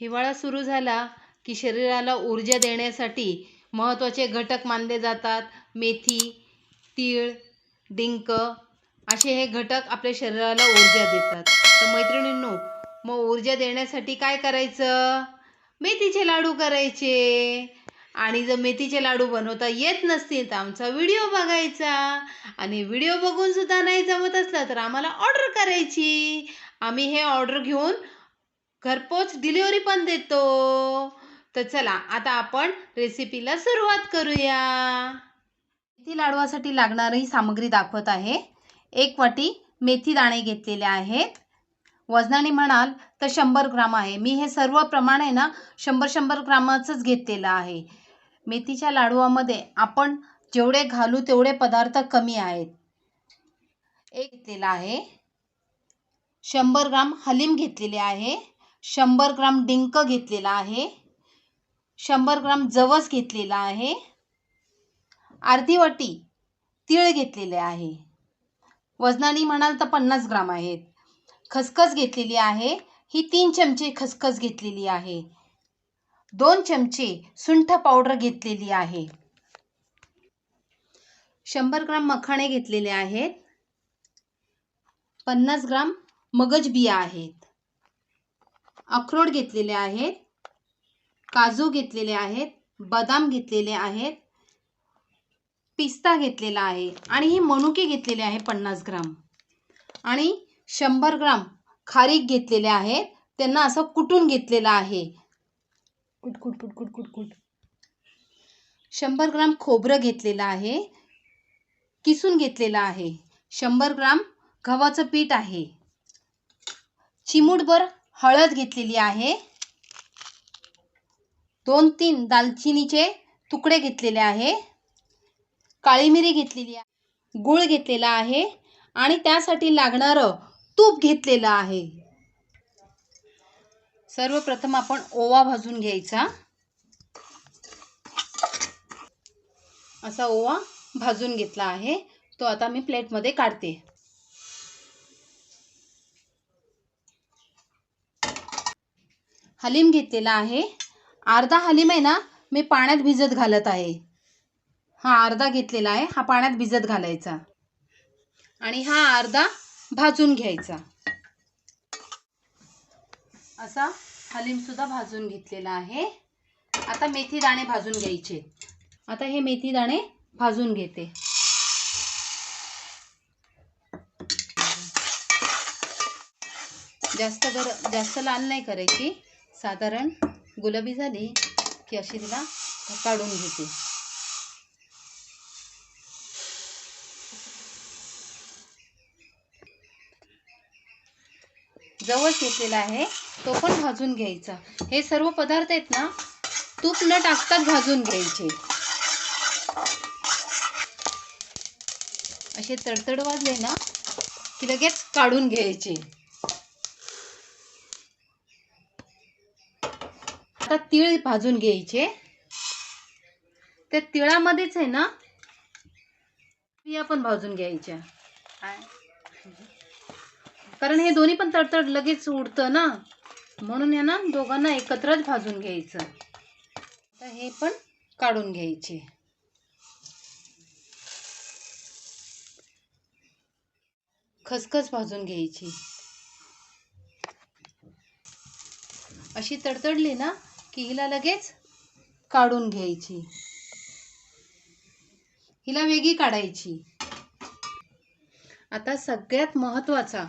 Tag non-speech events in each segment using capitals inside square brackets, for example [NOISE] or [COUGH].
हिवाळा सुरू झाला की शरीराला ऊर्जा देण्यासाठी महत्त्वाचे घटक मानले जातात. मेथी तीळ डिंक असे हे घटक आपल्या शरीराला ऊर्जा देतात. तर मैत्रिणींनो मग ऊर्जा देण्यासाठी काय करायचं? मेथीचे लाडू करायचे. आणि जर मेथीचे लाडू बनवता येत नसतील तर आमचा व्हिडिओ बघायचा. आणि व्हिडिओ बघून सुद्धा नाही जमत असलं तर आम्हाला ऑर्डर करायची. आम्ही हे ऑर्डर घेऊन घरपोच डिलिव्हरी पण देतो. तर चला आता आपण रेसिपीला सुरुवात करूया. मेथी लाडवासाठी लागणारी सामग्री दाखवत आहे. एक वाटी मेथी दाणे घेतलेले आहेत. वजनाने म्हणाल तर शंभर ग्राम आहे. मी हे सर्व प्रमाण आहे ना शंभर शंभर ग्रामाचंच घेतलेलं आहे. मेथीच्या लाडवामध्ये आपण जेवढे घालू तेवढे पदार्थ कमी आहेत. एक घेतलेला आहे. शंभर ग्राम हलीम घेतलेले आहे. शंभर ग्राम डिंक घेतलेला आहे. शंभर ग्राम जवस घेतलेला आहे. अर्धी वाटी तीळ घेतलेले आहे. वजनाने म्हणाल तर पन्नास ग्राम आहेत. खसखस घेतलेली आहे. ही तीन चमचे खसखस घेतलेली आहे. दोन चमचे सुंठ पावडर घेतलेली आहे. शंभर ग्राम मखाणे घेतलेले आहेत. पन्नास ग्राम मगज बिया आहेत. अक्रोड घेतलेले आहेत काजू घेतलेले आहेत बदाम घेतलेले आहेत पिस्ता घेतलेला आहे आणि ही मनुके घेतलेले आहे पन्नास ग्राम. आणि शंभर ग्राम खारीक घेतलेले आहेत त्यांना असं कुटून घेतलेलं आहे. कुट कुट कुट कुट कुट कुट. शंभर ग्राम खोबरं घेतलेलं आहे किसून घेतलेलं आहे. शंभर ग्राम गव्हाचं पीठ आहे. चिमूटभर हळद घेतलेली आहे. दोन तीन दालचिनीचे तुकडे घेतलेले आहे. काळी मिरी घेतलेली आहे. गूळ घेतलेला आहे. आणि त्यासाठी लागणारं तूप घेतलेलं आहे. सर्वप्रथम आपण ओवा भाजून घ्यायचा. असा ओवा भाजून घेतला आहे. तो आता मी प्लेटमध्ये काढते. हलीम घेतलेला आहे. अर्धा हलीम आहे ना मी पाण्यात भिजत घालत आहे. हा अर्धा घेतलेला आहे हा पाण्यात भिजत घालायचा. आणि हा अर्धा भाजून घ्यायचा. असा हलीमसुद्धा भाजून घेतलेला आहे. आता मेथी दाणे भाजून घ्यायचे. आता हे मेथी दाणे भाजून घेते. जास्त गर जास्त लाल नाही करायची. साधारण गुलाबी झाली की अशी तिला काढून घेते. जवळ घेतलेला आहे तो पण भाजून घ्यायचा. हे सर्व पदार्थ आहेत ना तूप न टाकताच भाजून घ्यायचे. असे तडतड वाजले ना की लगेच काढून घ्यायचे. आता तीळ भाजून घ्यायचे. त्या तिळामध्येच आहे ना बिया पण भाजून घ्यायच्या. कारण हे दोन्ही पण तडतड लगेच उडतं ना. म्हणून आहे ना दोघांना एकत्रच भाजून घ्यायचं. आता हे पण काढून घ्यायचे. खसखस भाजून घ्यायची. अशी तडतडली ना की हिला लगेच काढून घ्यायची. हिला वेगळी काढायची. आता सगळ्यात महत्त्वाचा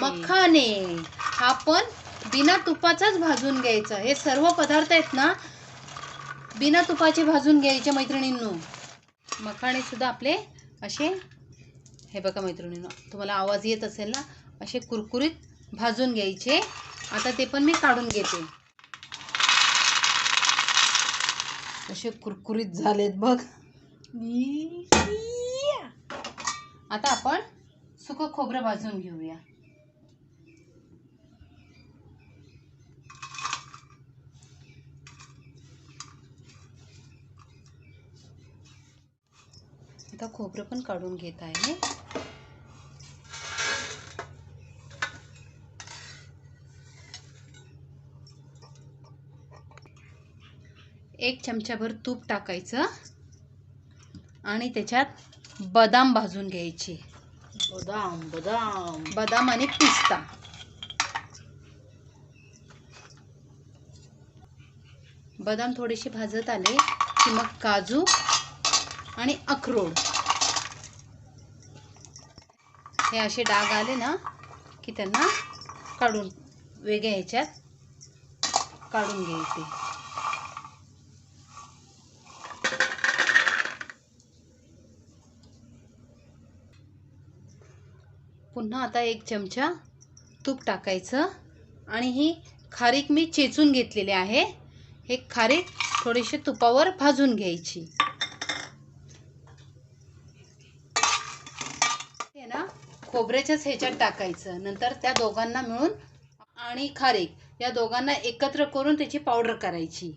मखाने. हा पण बिना तुपाचाच भाजून घ्यायचा. हे सर्व पदार्थ आहेत ना बिना तुपाचे भाजून घ्यायचे मैत्रिणींनो. मखाणे सुद्धा आपले असे हे बघा मैत्रिणींनो तुम्हाला आवाज येत असेल ना असे कुरकुरीत भाजून घ्यायचे. आता ते पण मी काढून घेते. असे कुरकुरीत झालेत बघ. आता आपण सुकं खोबरं भाजून घेऊया. आता खोबरं पण काढून घेत आहे. एक चमचाभर तूप टाकायचं आणि त्याच्यात बदाम भाजून घ्यायचे. बदाम बदाम. बदाम आणि पिस्ता. बदाम थोडेसे भाजत आले की मग काजू आणि अक्रोड. हे असे डाग आले ना की त्यांना काढून वेगळ्या ह्याच्यात काढून घ्यायचे. पुन्हा आता एक चमचा तूप टाकायचं. आणि ही खारीक मी चेचून घेतलेली आहे. हे खारीक थोडीशी तुपावर भाजून घ्यायची. हे ना खोबऱ्याच्याच ह्याच्यात टाकायचं. नंतर त्या दोघांना मिळून आणि खारीक या दोघांना एकत्र करून त्याची पावडर करायची.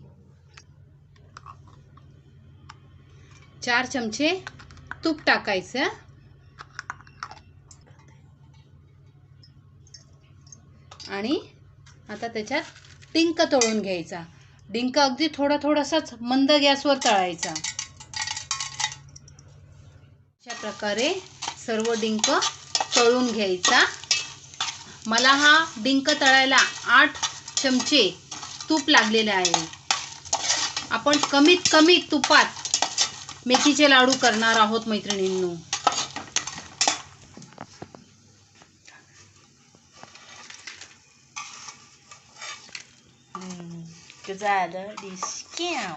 चार चमचे तूप टाकायचं. आणि आता त्याच्यात डिंक तळून घ्यायचा. डिंक अगदी थोडा थोडासाच मंद गॅसवर तळायचा. अशा प्रकारे सर्व डिंक तळून घ्यायचा. मला हा डिंक तळायला आठ चमचे तूप लागलेले आहे. आपण कमीत कमी तुपात मेथीचे लाडू करणार आहोत मैत्रिणींनो. हम्म, झालं डिस्क्याव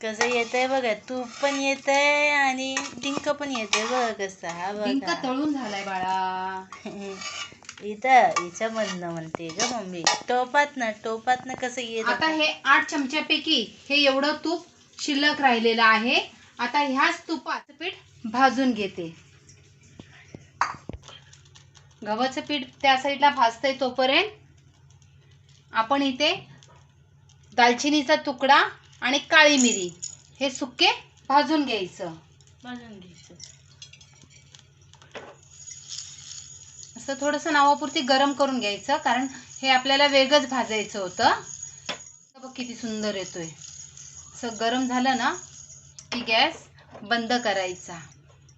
कसं येतंय बघा तूप पण येतंय आणि डिंक पण येतंय बघा कसं हा बघा तळून झालाय बाळा. [LAUGHS] इथं हिचं म्हणणं म्हणते ग मम्मी. टोपात ना टोपात ना कसं येत आता हे आठ चमच्यापैकी हे एवढं तूप शिल्लक राहिलेलं आहे. आता ह्याच तुपाचं पीठ भाजून घेते. गव्हाचं पीठ त्या साईडला भाजतंय तोपर्यंत. आपण इथे दालचिनीचा तुकडा आणि काळी मिरी हे सुके भाजून घ्यायचं. भाजून घ्यायचं. असं थोडंसं नावापुरती गरम करून घ्यायचं कारण हे आपल्याला वेगळंच भाजायचं होतं. बघ किती सुंदर येतोय. असं गरम झालं ना की गॅस बंद करायचा.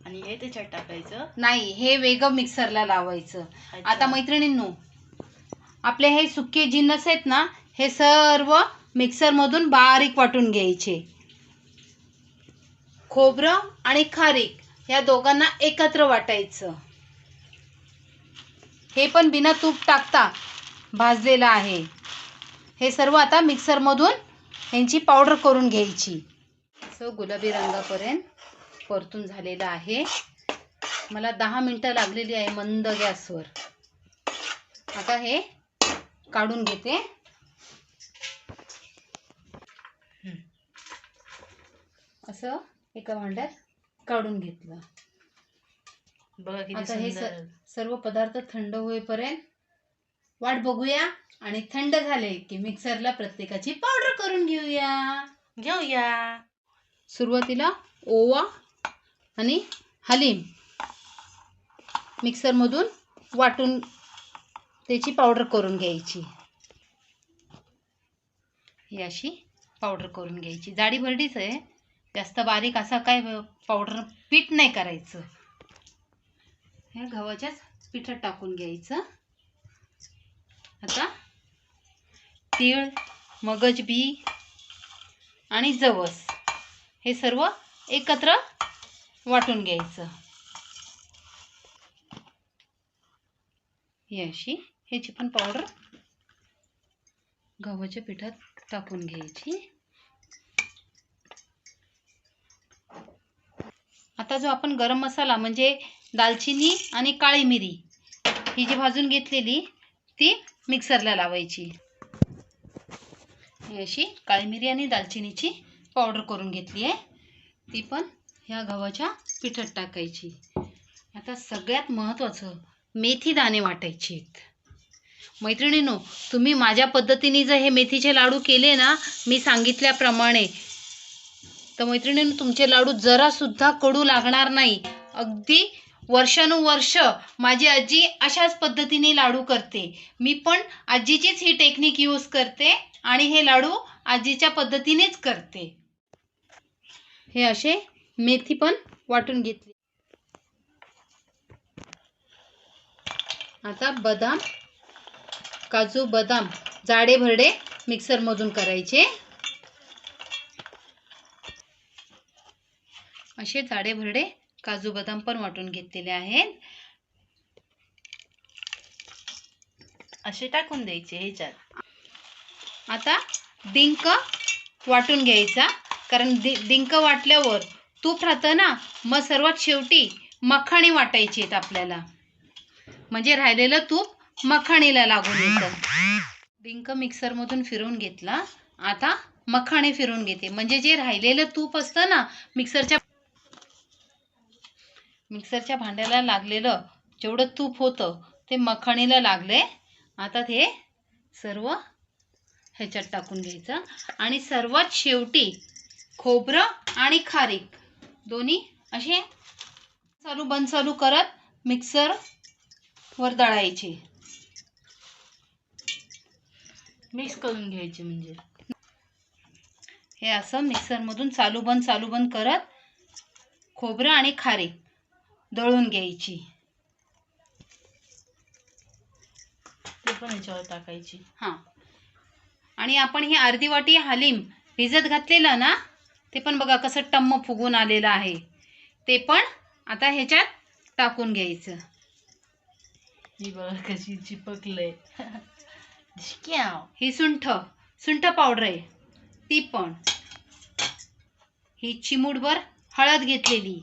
आणि हे त्याच्यात टाकायचं. नाही हे वेगळं मिक्सरला लावायचं. अच्छा. आता मैत्रिणींनो आपले हे सुके जिन्नस आहेत ना हे सर्व मिक्सरमधून बारीक वाटून घ्यायचे. खोबरं आणि खारीक या दोघांना एकत्र वाटायचं. हे पण बिना तूप टाकता भाजलेलं आहे. हे सर्व आता मिक्सरमधून यांची पावडर करून घ्यायची. असं गुलाबी रंगापर्यंत परतून झालेलं आहे. मला दहा मिनटं लागलेली आहे मंद गॅसवर. आता हे काढून घेते. असं एका भांड्यात काढून घेतलं. बघा आता हे सर्व पदार्थ थंड होईपर्यंत वाट बघूया आणि थंड झाले की मिक्सरला प्रत्येकाची पावडर करून घेऊया. घेऊया. सुरुवातीला ओवा आणि हलीम मिक्सरमधून वाटून त्याची पावडर करून घ्यायची. ही अशी पावडर करून घ्यायची. जाडी भरडीच आहे. जास्त बारीक असा काय पावडर पीठ नाही करायचं. हे गव्हाच्याच पिठात टाकून घ्यायचं. आता तीळ मगज बी आणि जवस हे सर्व एकत्र वाटून घ्यायचं. ही अशी ह्याची पण पावडर गव्हाच्या पिठात टाकून घ्यायची. आता जो आपण गरम मसाला म्हणजे दालचिनी आणि काळी मिरी ही जी भाजून घेतलेली ती मिक्सरला लावायची. ही अशी काळी मिरी आणि दालचिनीची पावडर करून घेतली आहे. ती पण ह्या गव्हाच्या पिठात टाकायची. आता सगळ्यात महत्त्वाचं मेथी दाणे वाटायचे आहेत मैत्रिणींनो तुम्ही माझ्या पद्धतीने जर हे मेथीचे लाडू केले ना मी सांगितल्याप्रमाणे तर मैत्रिणींनो तुमचे लाडू जरासुद्धा कडू लागणार नाही. अगदी वर्षानुवर्ष माझी आजी अशाच पद्धतीने लाडू करते. मी पण आजीचीच ही टेक्निक यूज करते आणि हे लाडू आजीच्या पद्धतीनेच करते. हे असे मेथी पण वाटून घेतली. आता बदाम काजू बदाम जाडे भरडे मिक्सरमधून करायचे. असे जाडे भरडे काजू बदाम पण वाटून घेतलेले आहेत. असे टाकून द्यायचे ह्याच्यात. आता डिंक वाटून घ्यायचा कारण डिंक वाटल्यावर तूप राहतं ना मग सर्वात शेवटी मखाणे वाटायचे आहेत आपल्याला. म्हणजे राहिलेलं तूप मखाणीला लागून येतं. डिंक मिक्सरमधून फिरवून घेतला. आता मखाणे फिरवून घेते. म्हणजे जे राहिलेलं तूप असतं ना मिक्सरच्या मिक्सरच्या भांड्याला लागलेलं जेवढं तूप होतं ते मखाणीला लागले. आता ते सर्व ह्याच्यात टाकून घ्यायचं. आणि सर्वात शेवटी खोबरं आणि खारीक. दोन्ही असे चालू बंद चालू करत मिक्सर वर दळायचे. मिक्स करून घ्यायचे म्हणजे. हे असं मिक्सरमधून चालू बंद चालू बंद करत खोबरं आणि खारे दळून घ्यायची. ते पण ह्याच्यावर टाकायची. हां. आणि आपण ही अर्धी वाटी हालीम भिजत घातलेलं ना ते पण बघा कसं टम्म फुगून आलेलं आहे. ते पण आता ह्याच्यात टाकून घ्यायचं. ही बघा कशी चिपकलंय. ही सुंठ सुंठ पावडर आहे. ती पण. ही चिमूटभर हळद घेतलेली.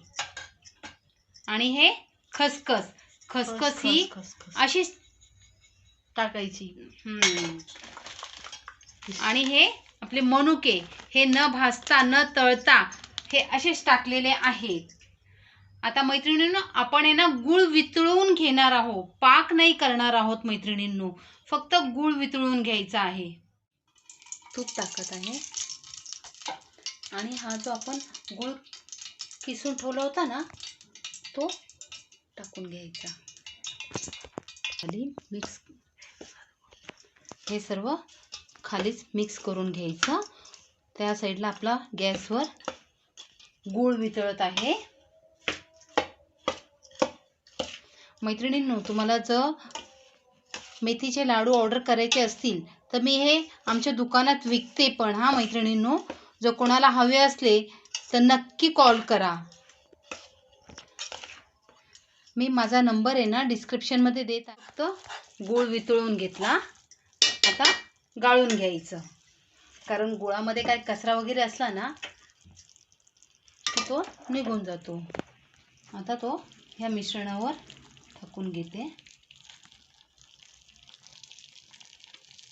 आणि हे खसखस. खसखस ही. अशीच टाकायची. हम्म. आणि हे आपले मनुके हे न भाजता न तळता हे असेच टाकलेले आहेत. आता मैत्रिणींनो आपण आहे ना गुळ वितळवून घेणार आहोत. पाक नाही करणार आहोत मैत्रिणींनो. फक्त गुळ वितळून घ्यायचा आहे. तूप टाकत आहे. आणि हा जो आपण गुळ किसून ठेवला होता ना तो टाकून घ्यायचा. खाली मिक्स हे सर्व खालीच मिक्स करून घ्यायचं. त्या साईडला आपला गॅसवर गूळ वितळत आहे. मैत्रिणींनो तुम्हाला जर मेथीचे लाडू ऑर्डर करायचे असतील तर मी हे आमच्या दुकानात विकते पण. हा मैत्रिणींनो जर कोणाला हवे असले तर नक्की कॉल करा. मी माझा नंबर आहे ना डिस्क्रिप्शनमध्ये देत फक्त गूळ वितळून घेतला. आता गाळून घ्यायचं. कारण गुळामध्ये काय कचरा वगैरे असला ना तो निघून जातो. आता तो ह्या मिश्रणावर टाकून घेते.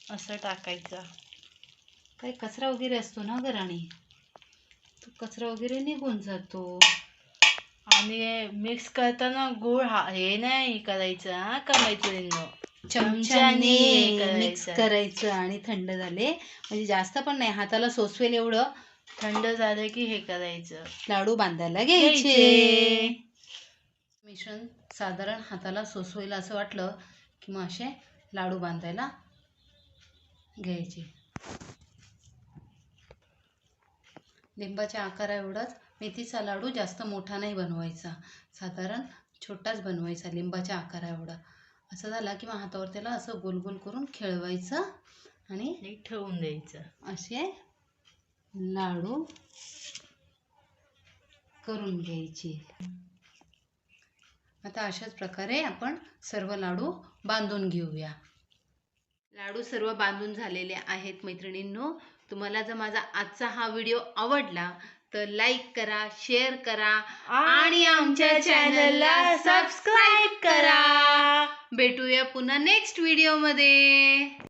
असं टाकायचं. काही कचरा वगैरे असतो ना घराने? तो कचरा वगैरे निघून जातो. आणि मिक्स करताना गुळ हा हे नाही करायचं हा का मैत्रिणींनो चमच्याने मिक्स करायचं. आणि थंड झाले. म्हणजे जास्त पण नाही हाताला सोसवेल एवढं. थंड झालं की हे करायचं. लाडू बांधायला घ्यायचे. मिश्रण साधारण हाताला सोसवेल असं वाटलं की मग असे लाडू बांधायला घ्यायचे. लिंबाच्या आकारा एवढाच मेथीचा लाडू जास्त मोठा नाही बनवायचा. साधारण छोटाच बनवायचा लिंबाच्या आकारा एवढा असं झाला की मग हातावर त्याला असं गोल गोल करून खेळवायचं आणि ठेवून द्यायचं. असे लाडू करून घ्यायचे. आता अशाच प्रकारे आपण सर्व लाडू बांधून घेऊया. लाडू सर्व बांधून झालेले आहेत मैत्रिणींनो. तुम्हाला जर माझा आजचा हा व्हिडिओ आवडला तर लाईक करा शेअर करा आणि आमच्या चॅनलला सबस्क्राईब करा. भेटूया पुन्हा नेक्स्ट व्हिडिओमध्ये